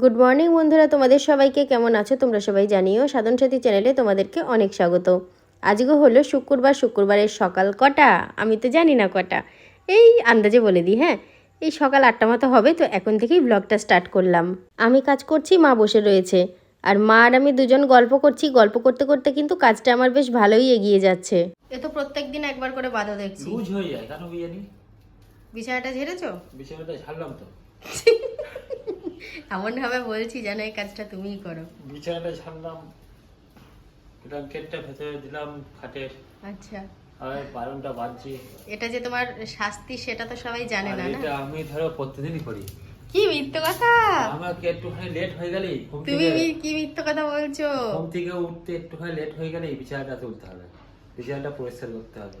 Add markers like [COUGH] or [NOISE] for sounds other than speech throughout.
Good morning বন্ধুরা। তোমাদের সবাইকে কেমন আছো? তোমরা সবাই জানিও সাধন সাথী চ্যানেলে তোমাদেরকে অনেক স্বাগত। আজকে হলো শুক্রবার শুক্রবারের সকাল কটা? আমি তো জানি না কটা। এই আন্দাজে বলে দিই হ্যাঁ? এই সকাল আটটা মতো হবে তো এখন থেকেই ব্লগটা স্টার্ট করলাম। আমি কাজ করছি মা বসে রয়েছে। আর মা আর আমি দুজন গল্প করছি। গল্প করতে করতে কিন্তু কাজটা আমার বেশ ভালোই এগিয়ে যাচ্ছে। এ তো প্রত্যেক দিন একবার করে বাধা দেখছি। রোজ হয়ে যায় কেন বিরিয়ানি বিছানাটা ঝেড়েছো? বিছানাটা ঝাড়লাম তো। [LAUGHS] এমনভাবে বলছি যেন এই কাজটা তুমিই করো। বিছানাটা ঝাড়লাম ব্ল্যাঙ্কেটটা ভেতরে দিলাম খাটের। আচ্ছা। আর বারণটা বাজছে এটা যে তোমার শাস্তি সেটা তো সবাই জানে না না? এটা আমি ধরো প্রতিদিনই করি। কি মিথ্যে কথা? আমাকে একটুখানি লেট হয়ে গেলেই তুমি কি মিথ্যে কথা বলছো? ঘুম থেকে উঠতে একটুখানি লেট হয়ে গেলেই বিছানাটা তুলতে হবে। বিছানাটা পরিষ্কার করতে হবে।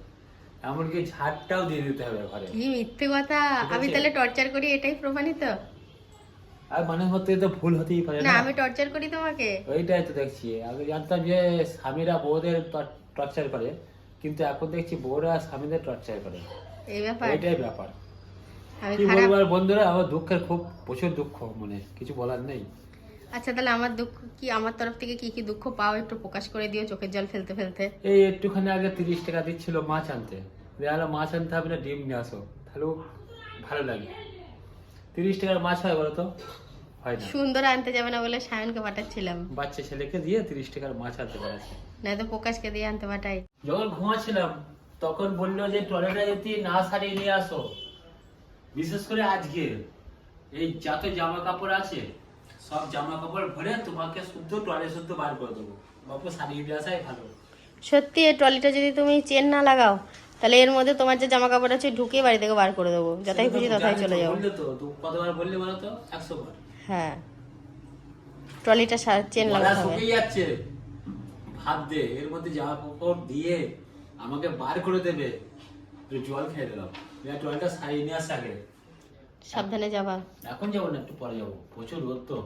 এমনকি ঝাড়টাও দিয়ে দিতে হবে ঘরে। কি মিথ্যে কথা? আমি তাহলে টর্চার করি এটাই প্রমাণিত? আর মানে তো ভুল হতেই পারে না আমি টর্চার করি তোমাকে। ওইটাই তো দেখছি। আগে জানতাম যে স্বামীরা বউদের টর্চার করে কিন্তু এখন দেখছি বউরা স্বামীদের টর্চার করে। এই ব্যাপার। ব্যাপার। কি বলব আর বন্ধুরা আমার দুঃখের খুব প্রচুর দুঃখ মনে কিছু বলার নেই। আচ্ছা তাহলে আমার দুঃখ কি আমার তরফ থেকে কি কি দুঃখ পাও একটু প্রকাশ করে দিও চোখের জল ফেলতে ফেলতে? এই একটুখানি আগে তিরিশ টাকা দিচ্ছিল মাছ আনতে। দেয়ালে মাছ আনতে হবে না ডিম নিয়ে আসো। তাহলেও ভালো লাগে। তিরিশ টাকার মাছ হয় বলো তো? হয় না। সুন্দর আনতে যাবে না বলে সায়নকে পাঠাচ্ছিলাম। বাচ্চা ছেলেকে দিয়ে তিরিশ টাকার মাছ আনতে পারছে নয়তো প্রকাশকে দিয়ে আনতে পাঠাই। যখন ঘুমাচ্ছিলাম তখন বলল যে টয়লেটে যদি না সারিয়ে নিয়ে আসো বিশেষ করে আজকে এই যত জামা কাপড় আছে সব জামা কাপড় ভরে তোমাকে শুদ্ধ টয়লেট শুদ্ধ বার করে দেবো। বাপু সারিয়ে দিয়ে আসাই ভালো। সত্যি এই ট্রলিটা যদি তুমি চেন না লাগাও তাহলে এর মধ্যে তোমার যে জামা কাপড় আছে ঢুকে বাড়ি থেকে বার করে দেবো। যথাই খুশি তথাই চলে তো কতবার বললে বলো তো? একশো বার। হ্যাঁ। ট্রলিটা চেন লাগাতে হবে। যাচ্ছে। ভাত দে এর মধ্যে জামা কাপড় দিয়ে আমাকে বার করে দেবে। জল খেয়ে দিলাম টয়লেটটা সারিয়ে নিয়ে আসে আগে। সাবধানে যাবা। এখন যাব না একটু পরে যাব। প্রচুর রোদ তো।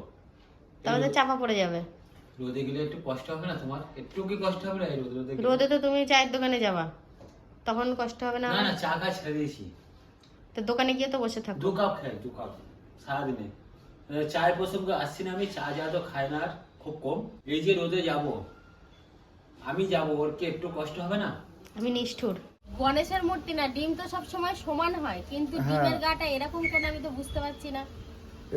তাহলে চাপা পড়ে যাবে। রোদে গেলে একটু কষ্ট হবে না তোমার? একটু কি কষ্ট হবে না রোদে রোদে তো তুমি চায়ের দোকানে যাবা। তখন কষ্ট হবে না না না চা খা ছেড়ে দিয়েছি। তো দোকানে গিয়ে তো বসে থাকো। দু কাপ খাই দু কাপ। সারাদিনে। চায়ের প্রসঙ্গ আসছি না আমি চা যা তো খাই না আর, খুব কম। এই যে রোদে যাব আমি যাব ওর কি একটু কষ্ট হবে না? আমি নিষ্ঠুর। গণেশের মূর্তি না ডিম তো সব সময় সমান হয় কিন্তু ডিমের গাটা এরকম কেন আমি তো বুঝতে পারছি না।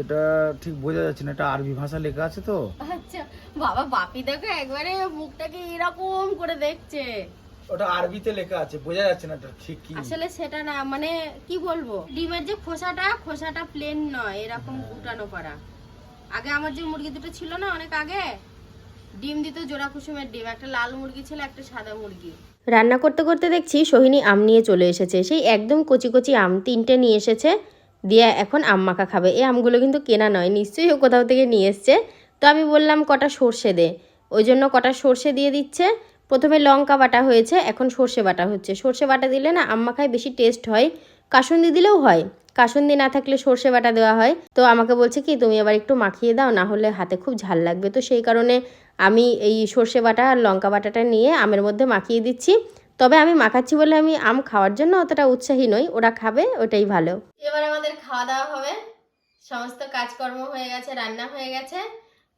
এটা ঠিক বোঝা যাচ্ছে না এটা আরবি ভাষা লেখা আছে তো। আচ্ছা বাবা বাপি দেখো একবারে মুখটাকে এরকম করে দেখছে। ওটা আরবিতে লেখা আছে বোঝা যাচ্ছে না ঠিক কি। আসলে সেটা না মানে কি বলব ডিমের যে খোসাটা খোসাটা প্লেন নয় এরকম উঠানো করা। আগে আমার যে মুরগি দুটো ছিল না অনেক আগে ডিম দিত জোড়া কুসুমের ডিম একটা লাল মুরগি ছিল একটা সাদা মুরগি। রান্না করতে করতে দেখছি সোহিনী আম নিয়ে চলে এসেছে সেই একদম কচি কচি আম তিনটে নিয়ে এসেছে দিয়ে এখন আম মাখা খাবে। এই আমগুলো কিন্তু কেনা নয় নিশ্চয়ই ও কোথাও থেকে নিয়ে এসছে। তো আমি বললাম কটা সর্ষে দে ওই জন্য কটা সর্ষে দিয়ে দিচ্ছে প্রথমে লঙ্কা বাটা হয়েছে, এখন সর্ষে বাটা হচ্ছে। সর্ষে বাটা দিলে না আম মাখায় বেশি টেস্ট হয়। কাসুন্দি দিলেও হয়। কাসুন্দি না থাকলে সর্ষে বাটা দেওয়া হয়। তো আমাকে বলছে কি, তুমি এবার একটু মাখিয়ে দাও, না হলে হাতে খুব ঝাল লাগবে। তো সেই কারণে আমি এই সর্ষে বাটা আর লঙ্কা বাটাটা নিয়ে আমের মধ্যে মাখিয়ে দিচ্ছি। তবে আমি মাখাচ্ছি বলে আমি আম খাওয়ার জন্য অতটা উৎসাহী নই, ওরা খাবে, ওটাই ভালো। এবার আমাদের খাওয়া দাওয়া হবে। সমস্ত কাজকর্ম হয়ে গেছে, রান্না হয়ে গেছে।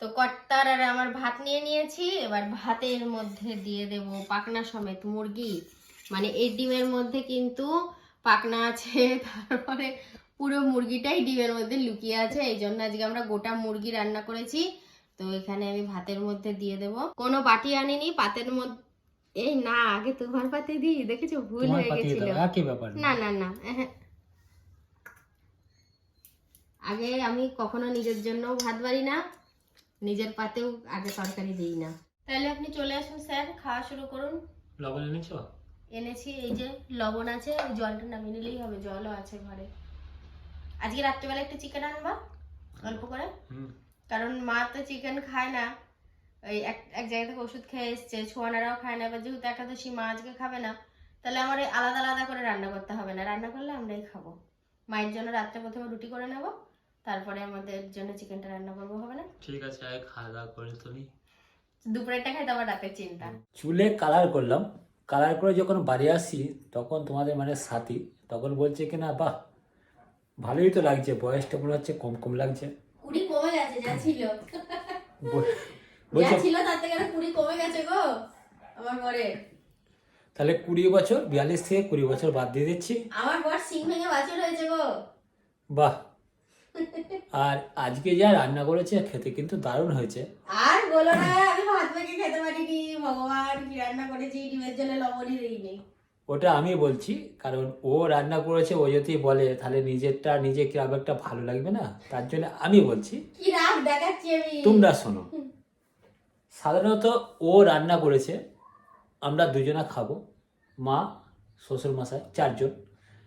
তো কর্তার আর আমার ভাত নিয়ে নিয়েছি এবার ভাতের মধ্যে দিয়ে দেব পাকনা সমেত মুরগি। মানে এই ডিমের মধ্যে কিন্তু পাকনা আছে [LAUGHS] তারপরে পুরো মুরগিটাই ডিমের মধ্যে লুকিয়ে আছে এই জন্য আজকে আমরা গোটা মুরগি রান্না করেছি। তো এখানে আমি ভাতের মধ্যে দিয়ে দেব। কোনো বাটি আনিনি পাতের মধ্যে এই না আগে তোমার পাতে দিই দেখেছ? ভুল হয়ে গেছিল। না না না আগে আমি কখনো নিজের জন্য ভাত বাড়ি না নিজের পাতেও আগে তরকারি দিই না। তাহলে আপনি চলে আসুন স্যার খাওয়া শুরু করুন। লবণ এনেছ? এনেছি এই যে লবণ আছে ওই জলটা নামিয়ে নিলেই হবে জলও আছে ঘরে। আজকে রাত্রিবেলা একটু চিকেন আনবা অল্প করে। হুম। কারণ মা তো চিকেন খায় না। ওই এক এক জায়গা থেকে ওষুধ খেয়ে এসছে ছোয়ানারাও খায় না এবার যেহেতু একাদশী মা আজকে খাবে না তাহলে আমার আলাদা আলাদা করে রান্না করতে হবে না। রান্না করলে আমরাই খাব। মায়ের জন্য রাত্রে প্রথমে রুটি করে নেব তারপরে আমাদের জন্য চিকেনটা রান্না করব হবে না? ঠিক আছে আগে খাওয়া দাওয়া করে তো নি দুপুরেরটা খাইতে আবার রাতের চিন্তা। চুলে কালার করলাম। কালার করে যখন বাড়ি আসি তখন তোমাদের মানে সাথী তখন বলছে কি না বাহ ভালোই তো লাগছে বয়সটা মনে হচ্ছে কম কম লাগছে। কুড়ি কমে গেছে যা ছিল। যা ছিল তার থেকে কুড়ি কমে গেছে গো আমার বরে তাহলে কুড়ি বছর বিয়াল্লিশ থেকে কুড়ি বছর বাদ দিয়ে দিচ্ছি। আমার বর সিং ভেঙে বাছুর হয়েছে গো। বাহ আর আজকে যা রান্না করেছে খেতে কিন্তু দারুণ হয়েছে। আর বলো না আমি ভাত মেখে খেতে পারিনি। ভগবান কি রান্না করেছি? ডিমের জলে লবণই দিইনি। ওটা আমি বলছি কারণ ও রান্না করেছে ও যদি বলে তাহলে নিজেরটা নিজে কীরকম একটা ভালো লাগবে না? তার জন্য আমি বলছি কি রাগ দেখাচ্ছি আমি? তোমরা শোনো। সাধারণত ও রান্না করেছে আমরা দুজনা খাব। মা শ্বশুর মশাই চারজন।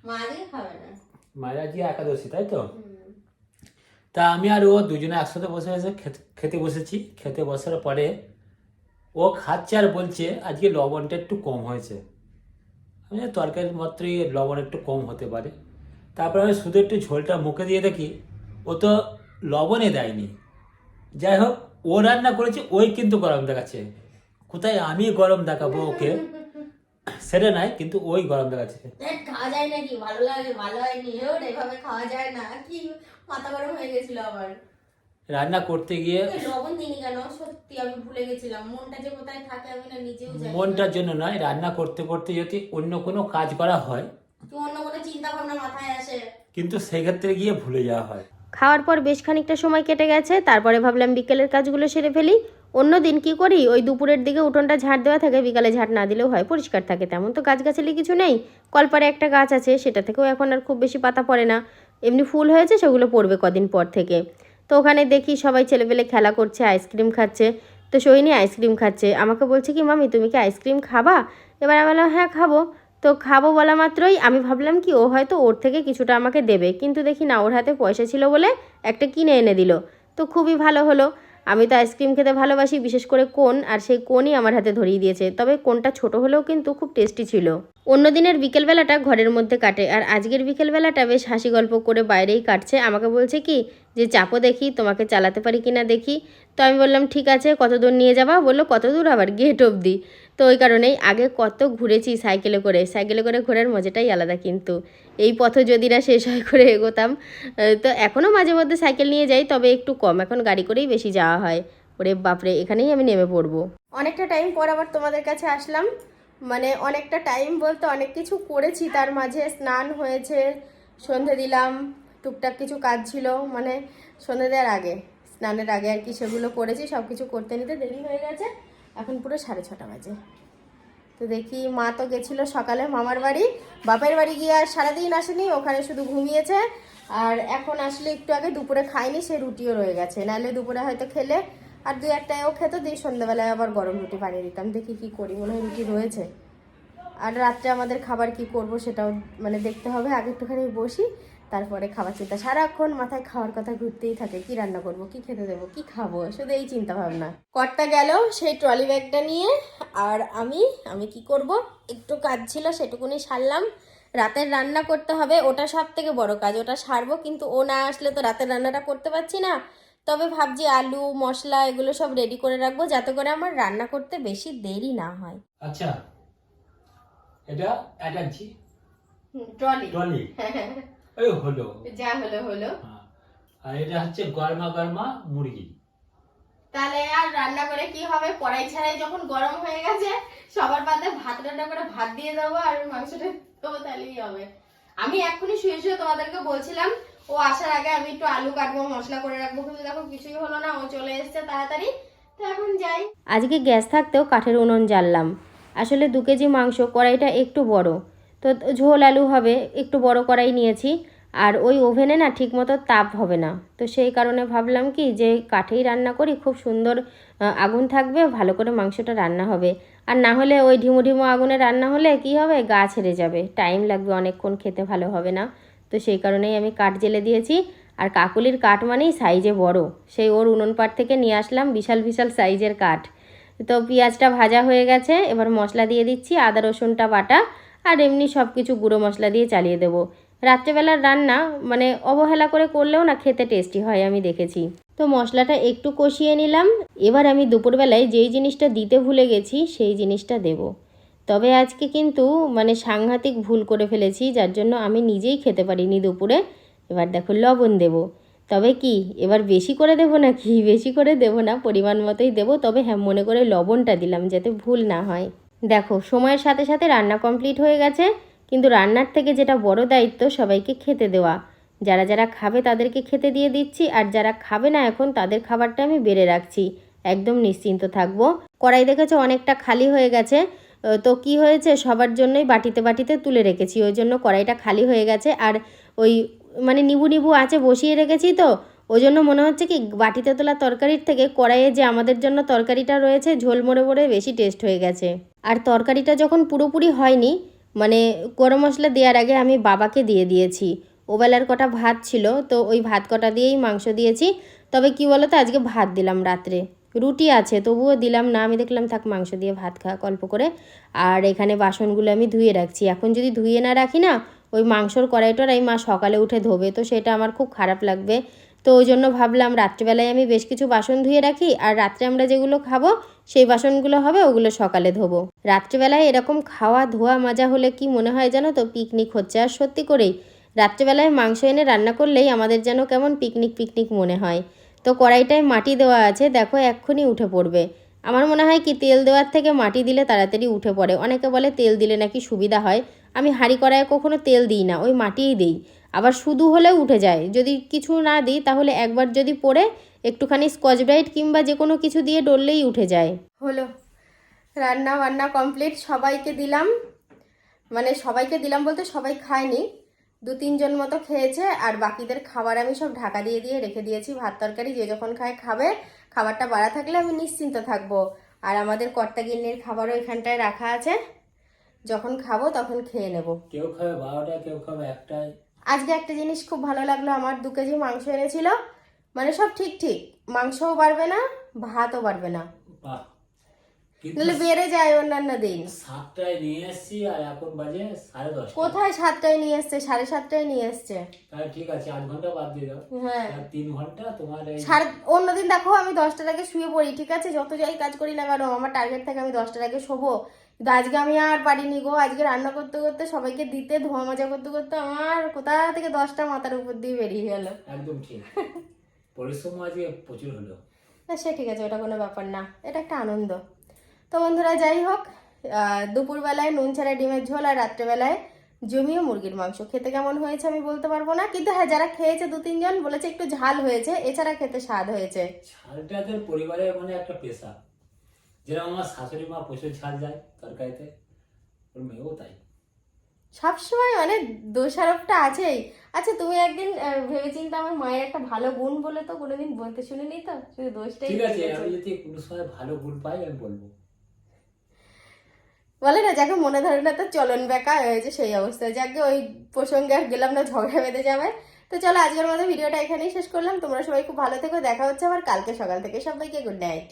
মা আজকে খাবে না। মায়ের আজকে একাদশী তাই তো। তা আমি আর ও দুজনে একসাথে বসে বসে খেতে- বসেছি। খেতে বসার পরে ও খাচ্ছে আর বলছে, আজকে লবণটা একটু কম হয়েছে। আমি তরকারির মাত্রই লবণ একটু কম হতে পারে। তারপরে আমি শুধু একটু ঝোলটা মুখে দিয়ে দেখি, ও তো লবণে দেয়নি। যাই হোক, ও রান্না করেছে, ওই কিন্তু গরম দেখাচ্ছে। কোথায় আমি গরম দেখাবো ওকে? সেটা নাই কিন্তু ওই গরম দেখাচ্ছে। দেখ, খাওয়া যায় নাকি? ভালো লাগে ভালো হয়নি। ওর এভাবে খাওয়া যায় না। কি মাথা গরম হয়ে গেছিল আমার রান্না করতে গিয়ে লবণ দিনি কেন? সত্যি আমি ভুলে গেছিলাম। মনটা যে কোথায় থাকে আমি না নিজেও জানি মনটার জন্য নয় রান্না করতে করতে যদি অন্য কোনো কাজ করা হয় অন্য কোনো চিন্তা ভাবনা মাথায় আসে। কিন্তু সেক্ষেত্রে গিয়ে ভুলে যাওয়া হয়। খাওয়ার পর বেশ খানিকটা সময় কেটে গেছে তারপরে ভাবলাম বিকেলের কাজগুলো সেরে ফেলি। অন্য দিন কি করি? ওই দুপুরের দিকে উঠোনটা ঝাড় দেওয়া থাকে, বিকালে ঝাড় না দিলেও হয়, পরিষ্কার থাকে। তেমন তো গাছগাছালি কিছু নেই। কলপারে একটা গাছ আছে, সেটা থেকেও এখন আর খুব বেশি পাতা পড়ে না। এমনি ফুল হয়েছে, সেগুলো পড়বে কদিন পর থেকে। তো ওখানে দেখি সবাই ছেলেপেলে খেলা করছে, আইসক্রিম খাচ্ছে। তো সোহিনী আইসক্রিম খাচ্ছে। আমাকে বলছে কি, মামি, তুমি কি আইসক্রিম খাবা? এবার আমি বললাম হ্যাঁ খাব। তো খাব বলা মাত্রই আমি ভাবলাম কি, ও হয়তো ওর থেকে কিছুটা আমাকে দেবে। কিন্তু দেখি না, ওর হাতে পয়সা ছিল বলে একটা কিনে এনে দিল। তো খুবই ভালো হলো। আমি তো আইসক্রিম খেতে ভালোবাসি, বিশেষ করে কোন, আর সেই কোনই আমার হাতে ধরিয়ে দিয়েছে। তবে কোনটা ছোট হলেও কিন্তু খুব টেস্টি ছিল। অন্য দিনের বিকেলবেলাটা ঘরের মধ্যে কাটে, আর আজকের বিকেলবেলাটা বেশ হাসি গল্প করে বাইরেই কাটছে। আমাকে বলছে কি, যে চাপো দেখি, তোমাকে চালাতে পারি কিনা দেখি? তো আমি বললাম, ঠিক আছে কত দূর নিয়ে যাবা? বলল কত দূর আবার গেট অবধি? তো ওই কারণেই আগে কত ঘুরেছি সাইকেলে করে। সাইকেলে করে ঘোরার মজাটাই আলাদা কিন্তু। এই পথ যদি না শেষ হয় করে এগোতাম। তো এখনও মাঝে মধ্যে সাইকেল নিয়ে যাই, তবে একটু কম। এখন গাড়ি করেই বেশি যাওয়া হয়। ওরে বাপরে, এখানেই আমি নেমে পড়ব। অনেকটা টাইম পর আবার তোমাদের কাছে আসলাম। মানে অনেকটা টাইম বলতে অনেক কিছু করেছি। তার মাঝে স্নান হয়েছে, সন্ধে দিলাম, টুকটাক কিছু কাজ ছিল। মানে সন্ধে দেওয়ার আগে, স্নানের আগে আর কি সেগুলো করেছি। সব কিছু করতে নিতে দেরি হয়ে গেছে। এখন পুরো সাড়ে ছটা বাজে। তো দেখি মা তো গেছিল সকালে মামার বাড়ি। বাপের বাড়ি গিয়ে আর সারাদিন আসেনি, ওখানে শুধু ঘুমিয়েছে। আর এখন আসলে একটু আগে দুপুরে খায়নি, সে রুটিও রয়ে গেছে। নাহলে দুপুরে হয়তো খেলে। আর দুই ও খেত, দিয়ে সন্ধ্যাবেলায় আবার গরম রুটি বানিয়ে দিতাম। দেখি কি করি, মনে হয় রুটি রয়েছে। আর রাত্রে আমাদের খাবার কি করব সেটাও মানে দেখতে হবে। আগে একটুখানি বসি। তারপরে খাবার চিন্তা। সারাক্ষণ মাথায় খাওয়ার কথা ঘুরতেই থাকে কি রান্না করব কি খেতে দেবো কি খাব শুধু এই চিন্তা ভাবনা কর্তা গেল সেই ট্রলি ব্যাগটা নিয়ে আর আমি আমি কি করব? একটু কাজ ছিল সেটুকুনি সারলাম। রাতের রান্না করতে হবে ওটা সব থেকে বড় কাজ ওটা সারবো কিন্তু ও না আসলে তো রাতের রান্নাটা করতে পারছি না। তবে ভাবছি আলু মশলা এগুলো সব রেডি করে রাখব যাতে করে আমার রান্না করতে বেশি দেরি না হয়। আচ্ছা এটা অ্যাটাচি? ট্রলি। ট্রলি? ওই হলো। যা হলো হলো। হ্যাঁ। আর এটা হচ্ছে গরমা গরমা মুরগি। তাহলে আর রান্না করে কি হবে? কড়াই ছাড়াই যখন গরম হয়ে গেছে সবার পাতে ভাত রান্না করে ভাত দিয়ে দেবো আর মাংসটা দেবো তাহলেই হবে। আমি এক্ষুনি শুয়ে শুয়ে তোমাদেরকে বলছিলাম ও আসার আগে আমি একটু আলু কাটবো মশলা করে রাখব কিন্তু দেখো কিছুই হলো না ও চলে এসেছে তাড়াতাড়ি। তো এখন যাই। আজকে গ্যাস থাকতেও কাঠের উনুন জ্বাললাম। আসলে দু কেজি মাংস কড়াইটা একটু বড়। তো ঝোল আলু হবে, একটু বড় করাই নিয়েছি। আর ওই ওভেনে না ঠিকমতো তাপ হবে না। তো সেই কারণে ভাবলাম কি যে কাঠেই রান্না করি, খুব সুন্দর আগুন থাকবে, ভালো করে মাংসটা রান্না হবে। আর না হলে ওই ঢিমু ঢিমু আগুনে রান্না হলে কি হবে? গা ছেড়ে যাবে। টাইম লাগবে অনেকক্ষণ খেতে ভালো হবে না। তো সেই কারণেই আমি কাঠ জেলে দিয়েছি। আর কাকুলির কাঠ মানেই সাইজে বড়। সেই ওর উনুন পাট থেকে নিয়ে আসলাম বিশাল বিশাল সাইজের কাঠ। তো পেঁয়াজটা ভাজা হয়ে গেছে, এবার মশলা দিয়ে দিচ্ছি আদা, রসুনটা, বাটা। আর এমনি সব কিছু গুঁড়ো মশলা দিয়ে চালিয়ে দেবো। রাত্রেবেলার রান্না মানে অবহেলা করে করলেও না খেতে টেস্টি হয়, আমি দেখেছি। তো মশলাটা একটু কষিয়ে নিলাম। এবার আমি দুপুরবেলায় যেই জিনিসটা দিতে ভুলে গেছি, সেই জিনিসটা দেব। তবে আজকে কিন্তু মানে সাংঘাতিক ভুল করে ফেলেছি, যার জন্য আমি নিজেই খেতে পারিনি দুপুরে। এবার দেখো লবণ দেব। তবে কি, এবার বেশি করে দেবো নাকি? বেশি করে দেবো না, পরিমাণ মতোই দেবো। তবে হ্যাঁ মনে করে লবণটা দিলাম, যাতে ভুল না হয়। দেখো, সময়ের সাথে সাথে রান্না কমপ্লিট হয়ে গেছে, কিন্তু রান্নার থেকে যেটা বড় দায়িত্ব সবাইকে খেতে দেওয়া। যারা যারা খাবে তাদেরকে খেতে দিয়ে দিচ্ছি, আর যারা খাবে না এখন তাদের খাবারটা আমি বেড়ে রাখছি। একদম নিশ্চিন্ত থাকব। কড়াই দেখেছ অনেকটা খালি হয়ে গেছে। তো কি হয়েছে? সবার জন্যই বাটিতে বাটিতে তুলে রেখেছি, ওই জন্য কড়াইটা খালি হয়ে গেছে। আর ওই মানে নিবু নিবু আছে বসিয়ে রেখেছি তো ওই জন্য মনে হচ্ছে কি বাটিতে তোলা তরকারির থেকে কড়াইয়ে যে আমাদের জন্য তরকারিটা রয়েছে, ঝোল মরে মরে বেশি টেস্ট হয়ে গেছে। আর তরকারিটা যখন পুরোপুরি হয়নি মানে গরম মশলা দেওয়ার আগে আমি বাবাকে দিয়ে দিয়েছি। ওবেলার কটা ভাত ছিল, তো ওই ভাত কটা দিয়েই মাংস দিয়েছি। তবে কি বলো তো আজকে ভাত দিলাম রাত্রে। রুটি আছে, তবুও দিলাম না। আমি দেখলাম, থাক, মাংস দিয়ে ভাত খাওয়া অল্প করে। আর এখানে বাসনগুলো আমি ধুয়ে রাখছি। এখন যদি ধুয়ে না রাখি না, ওই মাংসর কড়াইটার এই মা সকালে উঠে ধোবে, তো সেটা আমার খুব খারাপ লাগবে। তো ওই জন্য ভাবলাম রাত্রিবেলায় আমি বেশ কিছু বাসন ধুয়ে রাখি আর রাত্রে আমরা যেগুলো খাব, সেই বাসনগুলো হবে ওগুলো সকালে ধোবো। রাত্রিবেলায় এরকম খাওয়া ধোয়া মাজা হলে কি মনে হয় জানো তো? পিকনিক হচ্ছে। আর সত্যি করেই, রাত্রিবেলায় মাংস এনে রান্না করলেই আমাদের যেন কেমন পিকনিক পিকনিক মনে হয়। তো কড়াইটায় মাটি দেওয়া আছে, দেখো এক্ষুনি উঠে পড়বে। আমার মনে হয় কি, তেল দেওয়ার থেকে মাটি দিলে তাড়াতাড়ি উঠে পড়ে। অনেকে বলে তেল দিলে নাকি সুবিধা হয়। আমি হাঁড়ি কড়াইয়ে কখনো তেল দিই না, ওই মাটিই দিই। আবার শুধু হলেও উঠে যায়। যদি কিছু না দিই তাহলে একবার যদি পড়ে একটুখানি স্কচ ব্রাইট কিংবা যে কোনো কিছু দিয়ে ডললেই উঠে যায়। হলো। রান্না বান্না কমপ্লিট সবাইকে দিলাম। মানে সবাইকে দিলাম বলতে সবাই খায়নি। দু তিনজন মতো খেয়েছে আর বাকিদের খাবার আমি সব ঢাকা দিয়ে দিয়ে রেখে দিয়েছি। ভাত তরকারি যে যখন খায় খাবে খাবারটা বাড়া থাকলে আমি নিশ্চিন্ত থাকব। আর আমাদের কর্তাগিন্নির খাবারও এখানটায় রাখা আছে। যখন খাব তখন খেয়ে নেব। কেউ খাবে বারোটা কেউ খাবে একটাই আজকে একটা জিনিস খুব ভালো লাগল আমার দু কেজি মাংস এনেছিল। মানে সব ঠিক ঠিক। মাংসও বাড়বে না ভাতও বাড়বে না। তাহলে বেড়ে যায় অন্যান্য দিন। সাতটায় নিয়ে এসছি আর এখন বাজে সাড়ে দশটা। কোথায় সাতটায় নিয়ে এসছে? সাড়ে সাতটায় নিয়ে এসছে। তাহলে ঠিক আছে আধ ঘণ্টা বাদ দিয়ে দাও। হ্যাঁ। তিন ঘণ্টা তোমার সাড়ে অন্যদিন দেখো আমি দশটার আগে শুয়ে পড়ি ঠিক আছে? যত যাই কাজ করি না কেন আমার টার্গেট থাকে আমি দশটার আগে শোবো। কিন্তু আজকে আমি আর পারিনি গো। আজকে রান্না করতে করতে সবাইকে দিতে ধোয়া মাজা করতে করতে আমার কোথা থেকে দশটা মাথার উপর দিয়ে বেরিয়ে গেল। একদম ঠিক। পরিশ্রম আজকে প্রচুর হলো। না সে ঠিক আছে ওটা কোনো ব্যাপার না। এটা একটা আনন্দ। তো বন্ধুরা যাই হোক দুপুরবেলায় নুন ছাড়া ডিমের ঝোল আর রাত্রেবেলায় জমিও মুরগির মাংস। খেতে কেমন হয়েছে আমি বলতে পারব না কিন্তু হ্যাঁ যারা খেয়েছে দু তিনজন বলেছে একটু ঝাল হয়েছে এছাড়া খেতে স্বাদ হয়েছে। ঝালটাদের পরিবারের মানে একটা পেশা। যেরকম আমার শাশুড়ি মা প্রচুর ঝাল যায় তরকারিতে ওর মেয়েও তাই। সবসময় মানে দোষারোপটা আছেই। আচ্ছা তুমি একদিন ভেবেচিন্তে আমার মায়ের একটা ভালো গুণ বলে তো কোনোদিন বলতে শুনিনি তো? শুধু দোষটাই ঠিক আছে আমি যদি কোনো সময় ভালো গুণ পাই আমি বলব। বলে না যাকে মনে ধরে না তো চলন বেকা হয়েছে সেই অবস্থায়। যাকে ওই প্রসঙ্গে আর গেলাম না ঝগড়া বেঁধে যাবে। তো চলো আজকের মতো ভিডিওটা এখানেই শেষ করলাম। তোমরা সবাই খুব ভালো থেকো দেখা হচ্ছে আবার কালকে সকাল থেকে। সবাইকে গুড নাইট।